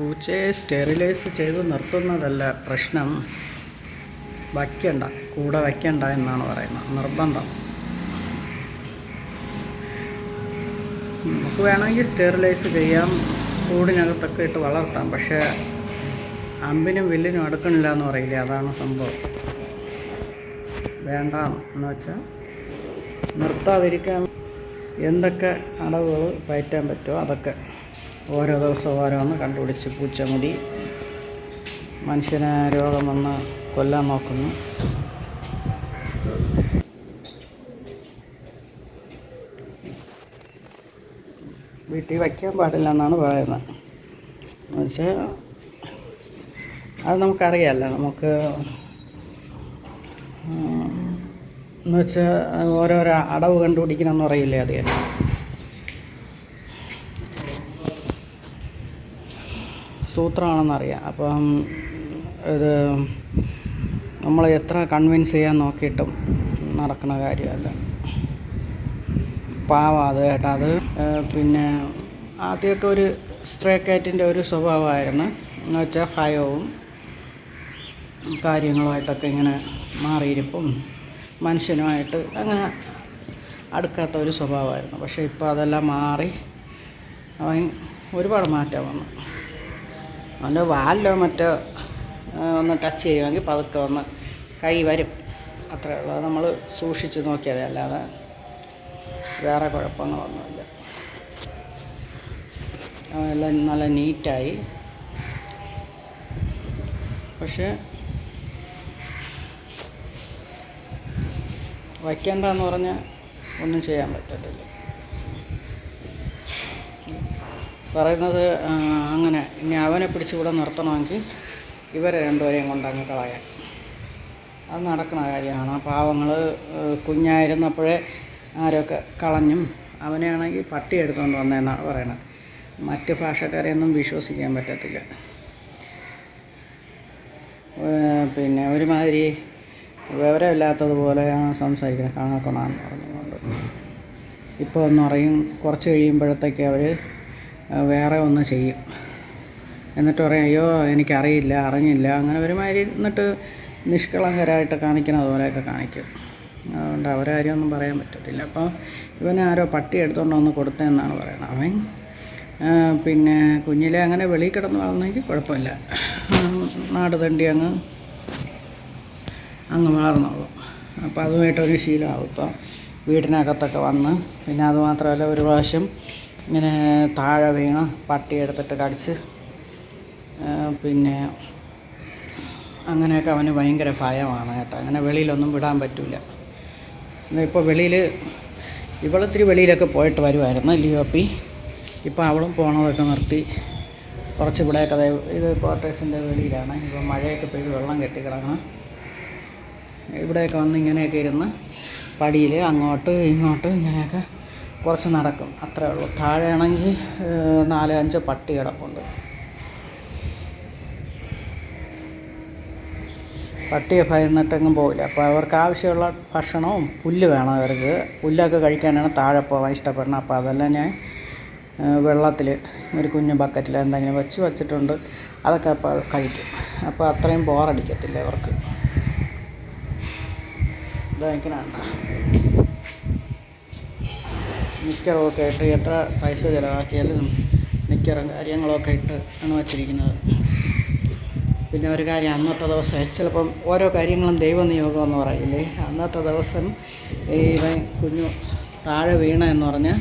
പൂച്ചയെ സ്റ്റെറിലൈസ് ചെയ്ത് നിർത്തുന്നതല്ല പ്രശ്നം. വയ്ക്കണ്ട കൂടെ വയ്ക്കണ്ട എന്നാണ് പറയുന്നത്. നിർബന്ധം. നമുക്ക് വേണമെങ്കിൽ സ്റ്റെറിലൈസ് ചെയ്യാം കൂടിനകത്തൊക്കെ ഇട്ട് വളർത്താം പക്ഷേ അമ്പിനും വില്ലിനും അടുക്കണില്ല എന്ന് പറയില്ലേ? അതാണ് സംഭവം. വേണ്ട എന്ന് വെച്ചാൽ നിർത്താതിരിക്കാൻ എന്തൊക്കെ അടവുകൾ പയറ്റാൻ പറ്റുമോ? അതൊക്കെ. ഓരോ ദിവസം ഓരോന്ന് കണ്ടുപിടിച്ച് പൂച്ചമുടി മനുഷ്യന് രോഗം വന്ന് കൊല്ലാൻ നോക്കുന്നു. വീട്ടിൽ വയ്ക്കാൻ പാടില്ല എന്നാണ് പറയുന്നത്. എന്നുവെച്ചാൽ അത് നമുക്കറിയാമല്ലോ നമുക്ക് എന്നുവെച്ചാൽ ഓരോരോ അടവ് കണ്ടുപിടിക്കണമെന്ന് പറയില്ലേ അത് തന്നെ. സൂത്രമാണെന്നറിയാം അപ്പം ഇത് നമ്മൾ എത്ര കൺവിൻസ് ചെയ്യാൻ നോക്കിയിട്ടും നടക്കുന്ന കാര്യമല്ല. പാവം അത് കേട്ടോ. അത് പിന്നെ ആദ്യമൊക്കെ ഒരു സ്ട്രേ കാറ്റിന്റെ ഒരു സ്വഭാവമായിരുന്നു. എന്ന് വെച്ചാൽ ഭയവും കാര്യങ്ങളുമായിട്ടൊക്കെ ഇങ്ങനെ മാറിയിരിപ്പും മനുഷ്യനുമായിട്ട് അങ്ങനെ അടുക്കാത്ത ഒരു സ്വഭാവമായിരുന്നു. പക്ഷേ ഇപ്പോൾ അതെല്ലാം മാറി അവൻ ഒരുപാട് മാറ്റം വന്നു. അവന്റെ വാലിലോ മറ്റോ ഒന്ന് ടച്ച് ചെയ്യുമെങ്കിൽ പതുക്കെ ഒന്ന് കൈ വരും. അത്രേ ഉള്ളൂ. നമ്മൾ സൂക്ഷിച്ച് നോക്കിയതേ. അല്ലാതെ വേറെ കുഴപ്പങ്ങളൊന്നുമില്ല എല്ലാം നല്ല നീറ്റായി. പക്ഷേ വയ്ക്കേണ്ടെന്ന് പറഞ്ഞാൽ ഒന്നും ചെയ്യാൻ പറ്റത്തില്ല. പറയുന്നത് അങ്ങനെ. ഇനി അവനെ പിടിച്ചുകൂടെ നിർത്തണമെങ്കിൽ ഇവരെ രണ്ടുപേരെയും കൊണ്ട് അങ്ങ് കളയാൻ അത് നടക്കുന്ന കാര്യമാണ്. പാവങ്ങൾ കുഞ്ഞായിരുന്നപ്പോഴേ ആരൊക്കെ കളഞ്ഞും അവനെയാണെങ്കിൽ പട്ടി എടുത്തുകൊണ്ട് വന്നതെന്നാണ് പറയണത്. മറ്റ് ഭാഷക്കാരെയൊന്നും വിശ്വസിക്കാൻ പറ്റത്തില്ല. പിന്നെ ഒരുമാതിരി വിവരമില്ലാത്തതുപോലെയാണ് സംസാരിക്കുന്നത് കാണാക്കൊണാന്ന് പറഞ്ഞുകൊണ്ട്. ഇപ്പോൾ ഒന്ന് പറയും കുറച്ച് കഴിയുമ്പോഴത്തേക്ക് അവർ വേറെ ഒന്ന് ചെയ്യും. എന്നിട്ട് പറയും അയ്യോ എനിക്കറിയില്ല അറിഞ്ഞില്ല. അങ്ങനെ ഒരുമാതിരി എന്നിട്ട് നിഷ്കളങ്കരായിട്ട് കാണിക്കണം അതുപോലെയൊക്കെ കാണിക്കും. അതുകൊണ്ട് അവരെ കാര്യമൊന്നും പറയാൻ പറ്റത്തില്ല. അപ്പോൾ ഇവനെ ആരോ പട്ടി എടുത്തുകൊണ്ട് വന്ന് കൊടുത്തതെന്നാണ് പറയുന്നത് അവൻ പിന്നെ കുഞ്ഞിലെ അങ്ങനെ വെളിയിൽ കിടന്ന് വളർന്നെങ്കിൽ കുഴപ്പമില്ല. നാട് തണ്ടി അങ്ങ് അങ്ങ് വളർന്നോളൂ. അപ്പോൾ അതുമായിട്ടൊരു ശീലമാവും. ഇപ്പോൾ വീടിനകത്തൊക്കെ വന്ന് പിന്നെ അതുമാത്രമല്ല ഒരു പ്രാവശ്യം ഇങ്ങനെ താഴെ വീണ് പട്ടി എടുത്തിട്ട് കടിച്ച്. പിന്നെ അങ്ങനെയൊക്കെ അവന് ഭയങ്കര ഭയമാണ് കേട്ടോ. അങ്ങനെ വെളിയിലൊന്നും വിടാൻ പറ്റില്ല ഇപ്പോൾ വെളിയിൽ ഇവളിത്തിരി വെളിയിലൊക്കെ പോയിട്ട് വരുമായിരുന്നു ലിയോപ്പി ഇപ്പോൾ അവളും പോണതൊക്കെ നിർത്തി. കുറച്ച് ഇവിടെയൊക്കെ ഇത് ക്വാർട്ടേഴ്സിന്റെ വെളിയിലാണ്. ഇപ്പോൾ മഴയൊക്കെ പെയ്ത് വെള്ളം കെട്ടിക്കിടക്കണം ഇവിടെയൊക്കെ വന്ന് ഇങ്ങനെയൊക്കെ ഇരുന്ന് പടിയിൽ അങ്ങോട്ട് ഇങ്ങോട്ട് ഇങ്ങനെയൊക്കെ കുറച്ച് നടക്കും അത്രേ ഉള്ളൂ. താഴെയാണെങ്കിൽ നാല് അഞ്ച് പട്ടി കിടപ്പുണ്ട്. പട്ടിയെ ഭയന്നിട്ടെങ്ങും പോവില്ല. അപ്പോൾ അവർക്ക് ആവശ്യമുള്ള ഭക്ഷണവും പുല്ല് വേണം അവർക്ക്. പുല്ലൊക്കെ കഴിക്കാനാണ് താഴെ പോകാൻ ഇഷ്ടപ്പെടുന്നത്. അപ്പോൾ അതെല്ലാം ഞാൻ വെള്ളത്തിൽ ഒരു കുഞ്ഞു ബക്കറ്റിൽ എന്തെങ്കിലും വെച്ച് വെച്ചിട്ടുണ്ട്. അതൊക്കെ അപ്പോൾ കഴിക്കും. അപ്പോൾ അത്രയും ബോറടിക്കത്തില്ല അവർക്ക്. ഇതായിരിക്കണ നിക്കറൊക്കെ ഇട്ട് എത്ര പൈസ ചിലവാക്കിയാലും നിക്കറും കാര്യങ്ങളൊക്കെ ഇട്ട് ആണ് വച്ചിരിക്കുന്നത്. പിന്നെ ഒരു കാര്യം അന്നത്തെ ദിവസം ചിലപ്പം ഓരോ കാര്യങ്ങളും ദൈവനിയോഗം എന്ന് പറയില്ലേ? അന്നത്തെ ദിവസം ഇവൻ കുഞ്ഞു താഴെ വീണ എന്ന് പറഞ്ഞാൽ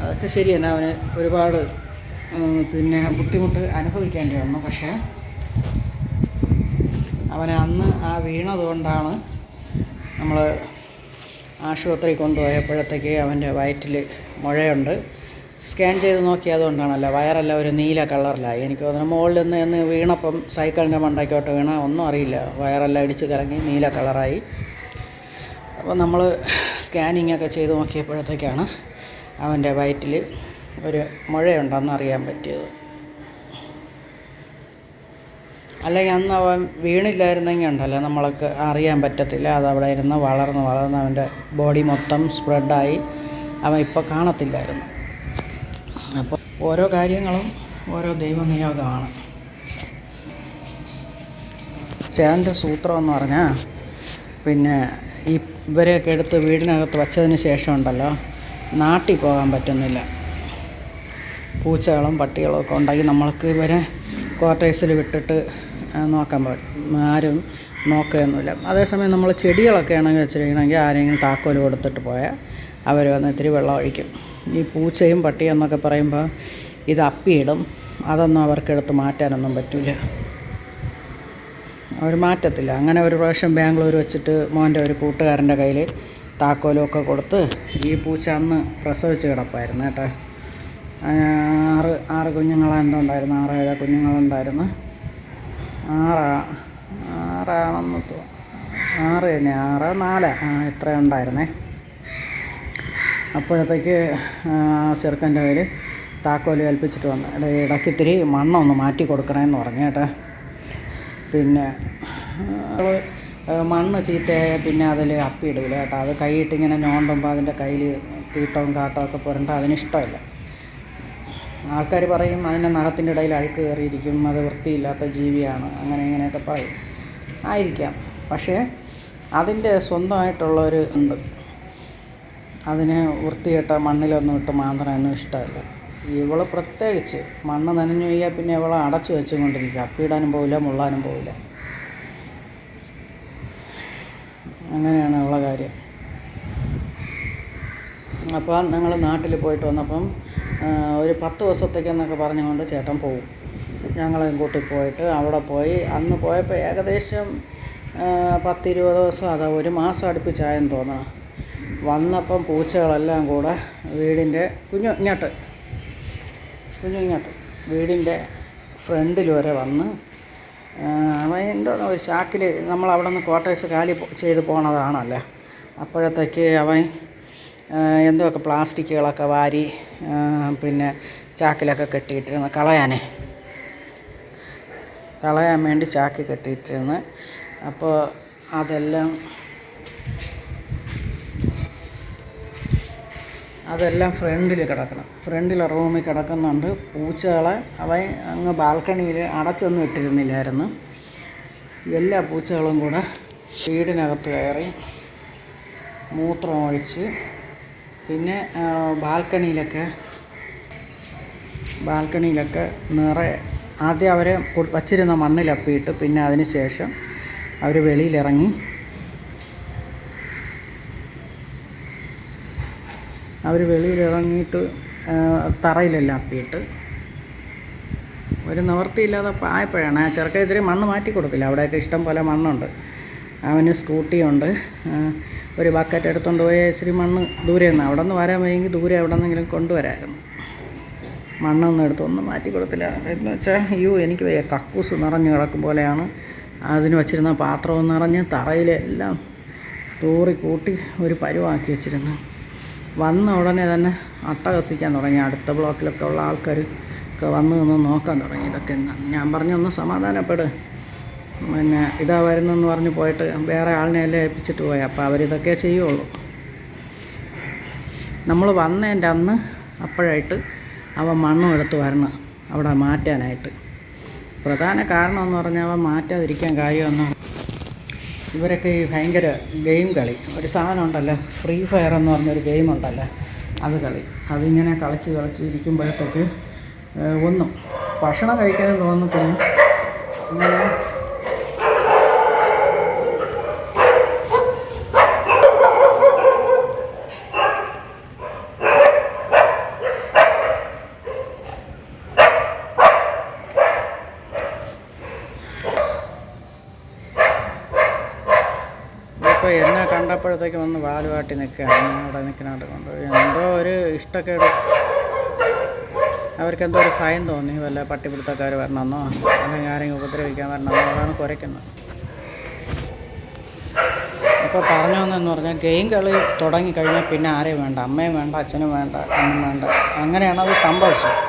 അതൊക്കെ ശരി തന്നെ അവന് ഒരുപാട് പിന്നെ ബുദ്ധിമുട്ട് അനുഭവിക്കേണ്ടി വന്നു. പക്ഷേ അവനെ അന്ന് ആ വീണതുകൊണ്ടാണ് നമ്മൾ ആശുപത്രി കൊണ്ടുപോയപ്പോഴത്തേക്ക് അവന്റെ വയറ്റിൽ മുഴയുണ്ട്. സ്കാൻ ചെയ്ത് നോക്കി അതുകൊണ്ടാണല്ലോ വയറെല്ലാം ഒരു നീല കളറിലായി. എനിക്ക് തോന്നുന്നു മുകളിൽ നിന്ന് എന്ന് വീണപ്പം സൈക്കിളിന്റെ മണ്ടയ്ക്കോട്ട് വീണ ഒന്നും അറിയില്ല. വയറെല്ലാം ഇടിച്ച് കലങ്ങി നീല കളറായി. അപ്പോൾ നമ്മൾ സ്കാനിങ് ഒക്കെ ചെയ്ത് നോക്കിയപ്പോഴത്തേക്കാണ് അവന്റെ വയറ്റിൽ ഒരു മുഴയുണ്ടെന്ന് അറിയാൻ പറ്റിയത്. അല്ലെങ്കിൽ അന്ന് അവൻ വീണില്ലായിരുന്നെങ്കിൽ ഉണ്ടല്ലോ. നമ്മൾക്ക് അറിയാൻ പറ്റത്തില്ല. അത് അവിടെ ഇരുന്ന് വളർന്ന് വളർന്ന് അവന്റെ ബോഡി മൊത്തം സ്പ്രെഡായി അവൻ ഇപ്പോൾ കാണത്തില്ലായിരുന്നു. അപ്പോൾ ഓരോ കാര്യങ്ങളും ഓരോ ദൈവനിയോഗമാണ്. ചേട്ടന്റെ സൂത്രം എന്ന് പറഞ്ഞാൽ പിന്നെ ഈ ഇവരെയൊക്കെ എടുത്ത് വീടിനകത്ത് വച്ചതിന് ശേഷം ഉണ്ടല്ലോ നാട്ടിൽ പോകാൻ പറ്റുന്നില്ല. പൂച്ചകളും പട്ടികളും ഒക്കെ ഉണ്ടെങ്കിൽ നമ്മൾക്ക് ഇവരെ ക്വാർട്ടേഴ്സിൽ വിട്ടിട്ട് നോക്കാൻ പറ്റും ആരും നോക്കുകയൊന്നുമില്ല. അതേസമയം നമ്മൾ ചെടികളൊക്കെ ആണെങ്കിൽ വെച്ചിരിക്കണമെങ്കിൽ ആരെങ്കിലും താക്കോൽ കൊടുത്തിട്ട് പോയാൽ അവർ വന്ന് ഇത്തിരി വെള്ളം ഒഴിക്കും. ഈ പൂച്ചയും പട്ടിയും എന്നൊക്കെ പറയുമ്പോൾ ഇത് അപ്പിയിടും. അതൊന്നും അവർക്കെടുത്ത് മാറ്റാനൊന്നും പറ്റില്ല അവർ മാറ്റത്തില്ല. അങ്ങനെ ഒരു പ്രാവശ്യം ബാംഗ്ലൂർ വെച്ചിട്ട് മോന്റെ ഒരു കൂട്ടുകാരന്റെ കയ്യിൽ താക്കോലൊക്കെ കൊടുത്ത് ഈ പൂച്ച അന്ന് പ്രസവിച്ച് കിടപ്പായിരുന്നു കേട്ടോ. ആറ് ആറ് കുഞ്ഞുങ്ങളെന്തോ ഉണ്ടായിരുന്നു ആറ് ഏഴ് കുഞ്ഞുങ്ങളുണ്ടായിരുന്നു. ആറാ ആറാണെന്ന് ആറ് തന്നെ ആറ് നാല്. ആ ഇത്ര ഉണ്ടായിരുന്നേ. അപ്പോഴത്തേക്ക് ചെറുക്കന്റെ കയ്യിൽ താക്കോൽ ഏൽപ്പിച്ചിട്ട് വന്നു ഇടയ്ക്ക് ഇത്തിരി മണ്ണൊന്ന് മാറ്റി കൊടുക്കണമെന്ന് പറഞ്ഞു കേട്ടോ. പിന്നെ മണ്ണ് ചീത്തയായ പിന്നെ അതിൽ അപ്പിയിടില്ല കേട്ടോ. അത് കൈയിട്ട് ഇങ്ങനെ ഞോണ്ടുമ്പോൾ അതിന്റെ കയ്യിൽ തീട്ടവും കാട്ടവും ഒക്കെ പുരണ്ട അതിനിഷ്ടമില്ല ആൾക്കാർ പറയും അതിന്റെ നഖത്തിന്റെ ഇടയിൽ അഴുക്ക് കയറിയിരിക്കും അത് വൃത്തിയില്ലാത്ത ജീവിയാണ് അങ്ങനെ ഇങ്ങനെയൊക്കെ പറയും. ആയിരിക്കാം. പക്ഷേ അതിന്റെ സ്വന്തമായിട്ടുള്ള ഒരു ഉണ്ട്. അതിന് വൃത്തികെട്ട മണ്ണിലൊന്നും ഇട്ട് മാന്തനൊന്നും ഇഷ്ടമല്ല. ഇവൾ പ്രത്യേകിച്ച് മണ്ണ് നനഞ്ഞു കഴിയാൽ പിന്നെ ഇവളെ അടച്ചു വെച്ചുകൊണ്ടിരിക്കുക അപ്പിയിടാനും പോവില്ല മുള്ളാനും പോവില്ല. അങ്ങനെയാണ് ഉള്ള കാര്യം. അപ്പോൾ ഞങ്ങൾ നാട്ടിൽ പോയിട്ട് വന്നപ്പം ഒരു പത്ത് ദിവസത്തേക്കെന്നൊക്കെ പറഞ്ഞുകൊണ്ട് ചേട്ടൻ പോകും ഞങ്ങളെയും കൂട്ടി പോയിട്ട് അവിടെ പോയി. അന്ന് പോയപ്പോൾ ഏകദേശം പത്തിരുപത് ദിവസം അതാ ഒരു മാസം അടുപ്പിച്ചായെന്ന് തോന്നണം. വന്നപ്പം പൂച്ചകളെല്ലാം കൂടെ വീടിന്റെ കുഞ്ഞു ഇങ്ങോട്ട് കുഞ്ഞു ഇങ്ങോട്ട് വീടിന്റെ ഫ്രണ്ടിൽ വരെ വന്ന് അവന്റെ അവൻ ഒരു ചാക്കിൽ നമ്മൾ അവിടെ നിന്ന് ക്വാർട്ടേഴ്സ് കാലി ചെയ്ത് പോണതാണല്ലേ. അപ്പോഴത്തേക്ക് അവൻ എന്തൊക്കെ പ്ലാസ്റ്റിക്കുകളൊക്കെ വാരി പിന്നെ ചാക്കിലൊക്കെ കെട്ടിയിട്ടിരുന്നു കളയാനേ. കളയാൻ വേണ്ടി ചാക്കി കെട്ടിയിട്ടിരുന്ന് അപ്പോൾ അതെല്ലാം അതെല്ലാം ഫ്രണ്ടിൽ കിടക്കണം. ഫ്രണ്ടിൽ റൂമിൽ കിടക്കുന്നുണ്ട്. പൂച്ചകളെ അവൻ അങ്ങ് ബാൽക്കണിയിൽ അടച്ചൊന്നും ഇട്ടിരുന്നില്ലായിരുന്നു. എല്ലാ പൂച്ചകളും കൂടെ വീടിനകത്ത് കയറി മൂത്രം ഒഴിച്ച് പിന്നെ ബാൽക്കണിയിലൊക്കെ ബാൽക്കണിയിലൊക്കെ നിറയെ ആദ്യം അവർ വച്ചിരുന്ന മണ്ണിലപ്പിയിട്ട് പിന്നെ അതിന് ശേഷം അവർ വെളിയിലിറങ്ങി. അവർ വെളിയിലിറങ്ങിയിട്ട് തറയിലെല്ലാം അപ്പിയിട്ട്. ഒരു നിവർത്തിയില്ലാതെ ആയപ്പോഴാണ് ആ ചെറുക്കൻ ഇത്തിരി മണ്ണ് മാറ്റി കൊടുക്കില്ല അവിടെയൊക്കെ ഇഷ്ടം പോലെ മണ്ണുണ്ട്. അവന് സ്കൂട്ടിയുണ്ട്. ഒരു ബക്കറ്റ് എടുത്തുകൊണ്ട് പോയി ഇച്ചിരി മണ്ണ് ദൂരെ നിന്ന്. അവിടെ നിന്ന് വരാൻ വയ്യെങ്കിൽ ദൂരെ എവിടെ നിന്നെങ്കിലും കൊണ്ടുവരായിരുന്നു. മണ്ണൊന്നും എടുത്തൊന്നും മാറ്റി കൊടുത്തില്ല. എന്ന് വെച്ചാൽ അയ്യോ എനിക്ക് വയ്യ. കക്കൂസ് നിറഞ്ഞ് കിടക്കും പോലെയാണ്. അതിന് വച്ചിരുന്ന പാത്രവും നിറഞ്ഞ് തറയിലെല്ലാം തൂറി കൂട്ടി ഒരു പരുവാക്കി വെച്ചിരുന്നു. വന്ന ഉടനെ തന്നെ അട്ട കസിക്കാൻ തുടങ്ങി. അടുത്ത ബ്ലോക്കിലൊക്കെ ഉള്ള ആൾക്കാർ ഒക്കെ വന്ന് നിന്ന് നോക്കാൻ തുടങ്ങി. ഇതൊക്കെ ഞാൻ പറഞ്ഞൊന്ന് സമാധാനപ്പെട്. പിന്നെ ഇതാ വരുന്നെന്ന് പറഞ്ഞ് പോയിട്ട് വേറെ ആളിനെ എല്ലാം ഏൽപ്പിച്ചിട്ട് പോയി. അപ്പോൾ അവരിതൊക്കെ ചെയ്യുള്ളൂ. നമ്മൾ വന്നതിന്റെ അന്ന് അപ്പോഴായിട്ട് അവൻ മണ്ണും എടുത്ത് വരണം അവിടെ മാറ്റാനായിട്ട്. പ്രധാന കാരണം എന്ന് പറഞ്ഞാൽ അവൻ മാറ്റാതിരിക്കാൻ കാര്യമെന്ന് ഇവരൊക്കെ ഈ ഭയങ്കര ഗെയിം കളി. ഒരു സാധനം ഉണ്ടല്ലോ ഫ്രീ ഫയർ എന്ന് പറഞ്ഞൊരു ഗെയിം ഉണ്ടല്ലോ അത് കളി. അതിങ്ങനെ കളിച്ച് കളിച്ച് ഇരിക്കുമ്പോഴത്തേക്ക് ഒന്നും. ഭക്ഷണം കഴിക്കാനും തോന്നത്തില്ല. ഇങ്ങനെ ഇപ്പോൾ എന്നെ കണ്ടപ്പോഴത്തേക്കും ഒന്ന് വാലുവാട്ടി നിൽക്കുകയാണ്. അവിടെ നിൽക്കുന്നുണ്ട് കൊണ്ട്. എന്തോ ഒരു ഇഷ്ടക്കേട്. അവർക്ക് എന്തോ ഒരു ഭയം തോന്നി. വല്ല പട്ടിപ്പിടുത്തക്കാർ വരണമെന്നോ അല്ലെങ്കിൽ ആരെങ്കിലും ഉപദ്രവിക്കാൻ വരണമെന്നോ അതാണ് കുറയ്ക്കുന്നത്. അപ്പോൾ പറഞ്ഞു വന്നെന്ന് പറഞ്ഞാൽ ഗെയിം കളി തുടങ്ങിക്കഴിഞ്ഞാൽ പിന്നെ ആരെയും വേണ്ട. അമ്മയും വേണ്ട അച്ഛനും വേണ്ട അമ്മയും വേണ്ട. അങ്ങനെയാണ് അത് സംഭവിച്ചത്.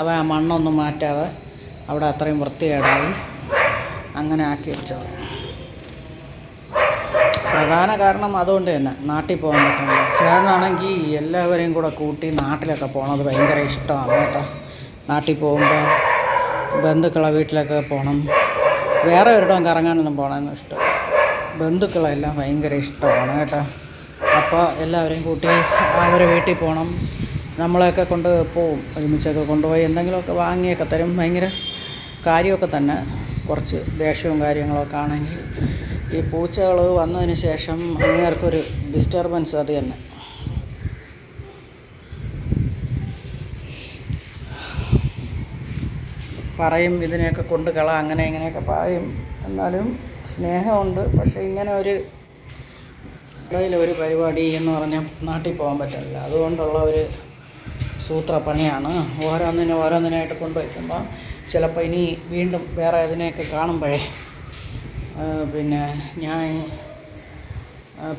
അവ ആ മണ്ണൊന്നും മാറ്റാതെ അവിടെ അത്രയും വൃത്തികേടായി അങ്ങനെ ആക്കി വെച്ചത്. പ്രധാന കാരണം അതുകൊണ്ട് തന്നെ നാട്ടിൽ പോകാൻ പറ്റുന്നത് ചേട്ടനാണെങ്കിൽ എല്ലാവരെയും കൂടെ കൂട്ടി നാട്ടിലൊക്കെ പോകണത് ഭയങ്കര ഇഷ്ടമാണ് കേട്ടോ. നാട്ടിൽ പോകുമ്പോൾ ബന്ധുക്കളെ വീട്ടിലൊക്കെ പോകണം വേറെ ഒരിടം കറങ്ങാനൊന്നും പോകണമെന്ന് ഇഷ്ടം ബന്ധുക്കളെല്ലാം ഭയങ്കര ഇഷ്ടമാണ് കേട്ടോ. അപ്പോൾ എല്ലാവരെയും കൂട്ടി അവരെ വീട്ടിൽ പോകണം നമ്മളെയൊക്കെ കൊണ്ട് പോവും. ഒരുമിച്ചൊക്കെ കൊണ്ടുപോയി എന്തെങ്കിലുമൊക്കെ വാങ്ങിയൊക്കെ തരും. കാര്യമൊക്കെ തന്നെ. കുറച്ച് ദേഷ്യവും കാര്യങ്ങളൊക്കെ ആണെങ്കിൽ ഈ പൂച്ചകൾ വന്നതിന് ശേഷം അങ്ങേർക്കൊരു ഡിസ്റ്റർബൻസ് അത് തന്നെ. പറയും ഇതിനെയൊക്കെ കൊണ്ട് കള അങ്ങനെ ഇങ്ങനെയൊക്കെ പറയും. എന്നാലും സ്നേഹമുണ്ട്. പക്ഷേ ഇങ്ങനെ ഒരു ഇടയിൽ ഒരു പരിപാടി എന്ന് പറഞ്ഞാൽ നാട്ടിൽ പോകാൻ പറ്റില്ല അതുകൊണ്ടുള്ള ഒരു സൂത്രപ്പണിയാണ്. ഓരോന്നിനും ഓരോന്നിനായിട്ട് കൊണ്ടുവയ്ക്കുമ്പോൾ ചിലപ്പോൾ ഇനി വീണ്ടും വേറെ ഇതിനെയൊക്കെ കാണുമ്പോഴേ പിന്നെ ഞാൻ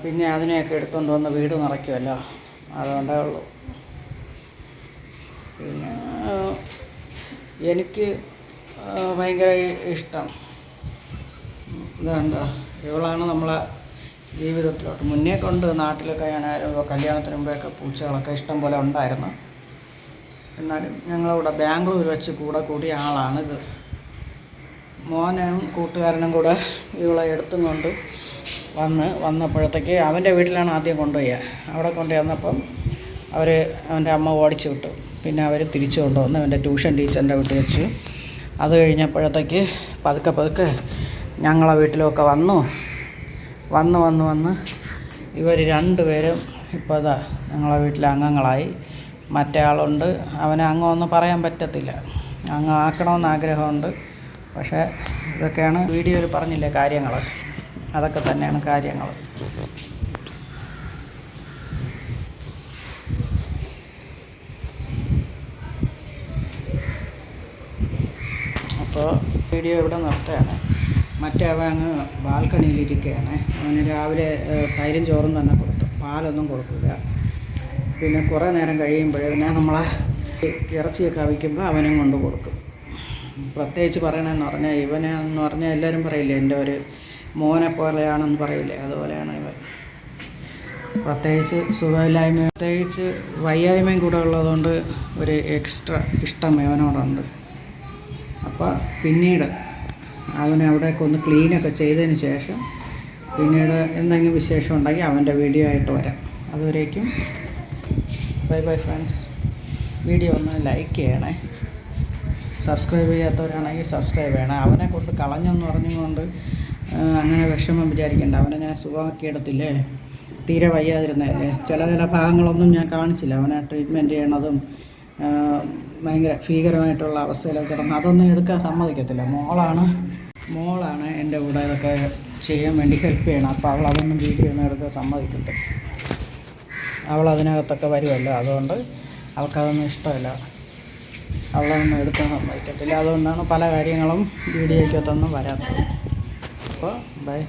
പിന്നെ അതിനെയൊക്കെ എടുത്തുകൊണ്ട് വന്ന് വീട് നിറയ്ക്കുമല്ലോ അതുകൊണ്ടേ ഉള്ളൂ. പിന്നെ എനിക്ക് ഭയങ്കര ഇഷ്ടം. ഇതുണ്ട്? ഇവളാണ് നമ്മളെ ജീവിതത്തിലോട്ട് മുന്നേ കൊണ്ട് നാട്ടിലൊക്കെ ഞാൻ കല്യാണത്തിന് മുമ്പെയൊക്കെ പൂച്ചകളൊക്കെ ഇഷ്ടം പോലെ ഉണ്ടായിരുന്നു. എന്നാലും ഞങ്ങളിവിടെ ബാംഗ്ലൂർ വെച്ച് കൂടെ കൂടിയ ആളാണിത്. മോനും കൂട്ടുകാരനും കൂടെ ഇവളെ എടുത്തും കൊണ്ട് വന്ന് വന്നപ്പോഴത്തേക്ക് അവന്റെ വീട്ടിലാണ് ആദ്യം കൊണ്ടുപോയത് അവിടെ കൊണ്ടുപോയി വന്നപ്പം അവർ അവന്റെ അമ്മ ഓടിച്ചു വിട്ടു. പിന്നെ അവർ തിരിച്ചു കൊണ്ടുവന്ന് അവന്റെ ട്യൂഷൻ ടീച്ചറിന്റെ വീട്ടിൽ വെച്ച്. അത് കഴിഞ്ഞപ്പോഴത്തേക്ക് പതുക്കെ പതുക്കെ ഞങ്ങളെ വീട്ടിലൊക്കെ വന്നു. വന്ന് വന്ന് വന്ന് ഇവർ രണ്ടുപേരും ഇപ്പോൾ ഇതാ ഞങ്ങളെ വീട്ടിലെ അംഗങ്ങളായി. മറ്റേ ആളുണ്ട്. അവനെ അങ്ങൊന്നും പറയാൻ പറ്റത്തില്ല. അങ്ങ് ആക്കണമെന്ന് ആഗ്രഹമുണ്ട്. പക്ഷേ ഇതൊക്കെയാണ് വീഡിയോയിൽ പറഞ്ഞില്ലേ കാര്യങ്ങൾ അതൊക്കെ തന്നെയാണ് കാര്യങ്ങൾ അപ്പോൾ വീഡിയോ ഇവിടെ നിർത്തുകയാണ്. മറ്റേ അവൻ അങ്ങ് ബാൽക്കണിയിലിരിക്കുകയാണ്. അവന് രാവിലെ തൈരും ചോറും തന്നെ കൊടുത്തു. പാലൊന്നും കൊടുക്കില്ല. പിന്നെ കുറേ നേരം കഴിയുമ്പോഴേ പിന്നെ നമ്മളെ ഇറച്ചിയൊക്കെ അവിക്കുമ്പോൾ അവനും കൊണ്ട് കൊടുക്കും. പ്രത്യേകിച്ച് പറയണമെന്ന് പറഞ്ഞാൽ ഇവനെന്ന് പറഞ്ഞാൽ എല്ലാവരും പറയില്ലേ എന്റെ ഒരു മോനെ പോലെയാണെന്ന് പറയില്ലേ അതുപോലെയാണ് ഇവൻ. പ്രത്യേകിച്ച് സുഖമില്ലായ്മ പ്രത്യേകിച്ച് വയ്യായ്മയും കൂടെ ഉള്ളതുകൊണ്ട് ഒരു എക്സ്ട്രാ ഇഷ്ടം ഇവനോടുണ്ട്. അപ്പോൾ പിന്നീട് അവനെ അവിടെയൊക്കെ ഒന്ന് ക്ലീനൊക്കെ ചെയ്തതിന് ശേഷം പിന്നീട് എന്തെങ്കിലും വിശേഷം ഉണ്ടെങ്കിൽ അവന്റെ വീഡിയോ ആയിട്ട് വരാം. അതുവരേക്കും ബൈ ബൈ ഫ്രണ്ട്സ് വീഡിയോ ഒന്ന് ലൈക്ക് ചെയ്യണേ. സബ്സ്ക്രൈബ് ചെയ്യാത്തവരാണെങ്കിൽ സബ്സ്ക്രൈബ് ചെയ്യണം. അവനെ കൊണ്ട് കളഞ്ഞെന്ന് പറഞ്ഞുകൊണ്ട് അങ്ങനെ വിഷമം വിചാരിക്കേണ്ട. അവനെ ഞാൻ സുഖമാക്കിയെടുത്തില്ലേ തീരെ വയ്യാതിരുന്നതല്ലേ ചില ചില ഭാഗങ്ങളൊന്നും ഞാൻ കാണിച്ചില്ല. അവനെ ട്രീറ്റ്മെന്റ് ചെയ്യണതും ഭയങ്കര ഭീകരമായിട്ടുള്ള അവസ്ഥയിലൊക്കെ കിടന്ന് അതൊന്നും എടുക്കാൻ സമ്മതിക്കത്തില്ല. മോളാണ് മോളാണ് എന്റെ കൂടെ ഇതൊക്കെ ചെയ്യാൻ വേണ്ടി ഹെൽപ്പ് ചെയ്യണം. അപ്പോൾ അവൾ അതൊന്നും വീഡിയോ ഒന്നും എടുക്കാൻ സമ്മതിക്കട്ടെ അവൾ അതിനകത്തൊക്കെ വരുമല്ലോ അതുകൊണ്ട് അവൾക്കതൊന്നും ഇഷ്ടമല്ല. അവളൊന്നും എടുത്ത് സമ്മതിക്കത്തില്ല അതുകൊണ്ടാണ് പല കാര്യങ്ങളും വീഡിയോയ്ക്കകത്തൊന്നും വരാത്തത്. അപ്പോൾ ബൈ